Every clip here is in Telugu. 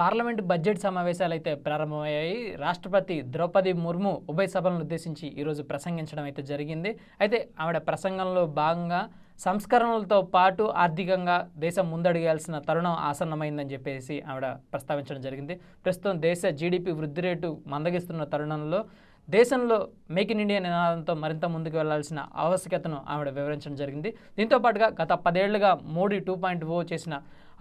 పార్లమెంట్ బడ్జెట్ సమావేశాలు అయితే ప్రారంభమయ్యాయి. రాష్ట్రపతి ద్రౌపది ముర్ము ఉభయ సభలను ఉద్దేశించి ఈరోజు ప్రసంగించడం అయితే జరిగింది. అయితే ఆవిడ ప్రసంగంలో భాగంగా సంస్కరణలతో పాటు ఆర్థికంగా దేశం ముందడిగాల్సిన తరుణం ఆసన్నమైందని చెప్పేసి ఆవిడ ప్రస్తావించడం జరిగింది. ప్రస్తుతం దేశ జీడిపి వృద్ధి రేటు మందగిస్తున్న తరుణంలో దేశంలో మేక్ ఇన్ ఇండియా నినాదంతో మరింత ముందుకు వెళ్ళాల్సిన ఆవశ్యకతను ఆవిడ వివరించడం జరిగింది. దీంతో పాటుగా గత పదేళ్ళుగా మోడీ టూ పాయింట్ ఓ చేసిన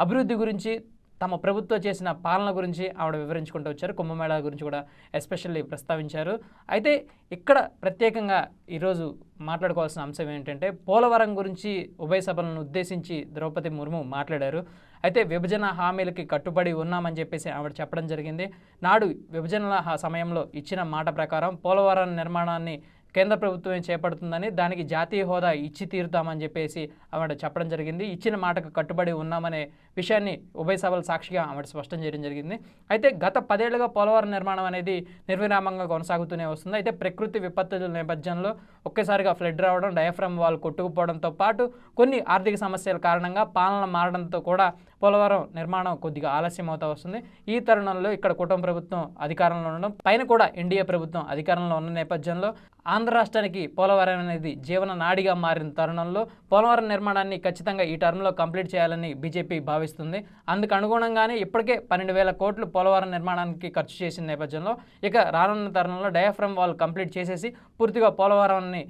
అభివృద్ధి గురించి తమ ప్రభుత్వం చేసిన పాలన గురించి ఆవిడ వివరించుకుంటూ వచ్చారు. కుంభమేళా గురించి కూడా ఎస్పెషల్లీ ప్రస్తావించారు. అయితే ఇక్కడ ప్రత్యేకంగా ఈరోజు మాట్లాడుకోవాల్సిన అంశం ఏంటంటే పోలవరం గురించి ఉభయ సభలను ఉద్దేశించి ద్రౌపది ముర్ము మాట్లాడారు. అయితే విభజన హామీలకి కట్టుబడి ఉన్నామని చెప్పేసి ఆవిడ చెప్పడం జరిగింది. నాడు విభజనల సమయంలో ఇచ్చిన మాట ప్రకారం పోలవరం నిర్మాణాన్ని కేంద్ర ప్రభుత్వమే చేపడుతుందని దానికి జాతీయ హోదా ఇచ్చి తీరుతామని చెప్పేసి ఆవిడ చెప్పడం జరిగింది. ఇచ్చిన మాటకు కట్టుబడి ఉన్నామనే విషయాన్ని ఉభయ సభల సాక్షిగా ఆవిడ స్పష్టం చేయడం జరిగింది. అయితే గత పదేళ్ళుగా పోలవరం నిర్మాణం అనేది నిర్విరామంగా కొనసాగుతూనే వస్తుంది. అయితే ప్రకృతి విపత్తుల నేపథ్యంలో ఒక్కసారిగా ఫ్లడ్ రావడం డయాఫ్రమ్ వాళ్ళు కొట్టుకుపోవడంతో పాటు కొన్ని ఆర్థిక సమస్యల కారణంగా పాలన మారడంతో కూడా పోలవరం నిర్మాణం కొద్దిగా ఆలస్యం అవుతా వస్తుంది. ఈ తరుణంలో ఇక్కడ కుటుంబ ప్రభుత్వం అధికారంలో ఉండడం పైన కూడా ఎన్డీఏ ప్రభుత్వం అధికారంలో ఉన్న నేపథ్యంలో ఆంధ్ర రాష్ట్రానికి పోలవరం అనేది జీవన నాడిగా మారిన తరుణంలో పోలవరం నిర్మాణాన్ని ఖచ్చితంగా ఈ టర్మ్లో కంప్లీట్ చేయాలని బీజేపీ భావిస్తుంది. అందుకు అనుగుణంగానే ఇప్పటికే పన్నెండు వేల కోట్లు పోలవరం నిర్మాణానికి ఖర్చు చేసిన నేపథ్యంలో ఇక రానున్న తరుణంలో డయాఫ్రమ్ వాళ్ళు కంప్లీట్ చేసేసి పూర్తిగా పోలవరాన్ని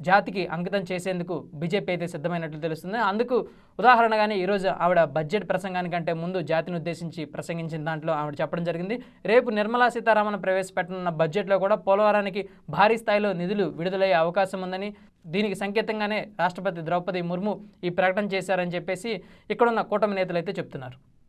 జాతికి అంకితం చేసేందుకు బీజేపీ అయితే సిద్ధమైనట్లు తెలుస్తుంది. అందుకు ఉదాహరణగానే ఈరోజు ఆవిడ బడ్జెట్ ప్రసంగానికంటే ముందు జాతిని ఉద్దేశించి ప్రసంగించిన దాంట్లో ఆవిడ చెప్పడం జరిగింది. రేపు నిర్మలా సీతారామన్ ప్రవేశపెట్టనున్న బడ్జెట్లో కూడా పోలవరానికి భారీ స్థాయిలో నిధులు విడుదలయ్యే అవకాశం ఉందని దీనికి సంకేతంగానే రాష్ట్రపతి ద్రౌపది ముర్ము ఈ ప్రకటన చేశారని చెప్పేసి ఇక్కడున్న కూటమి నేతలు అయితే చెప్తున్నారు.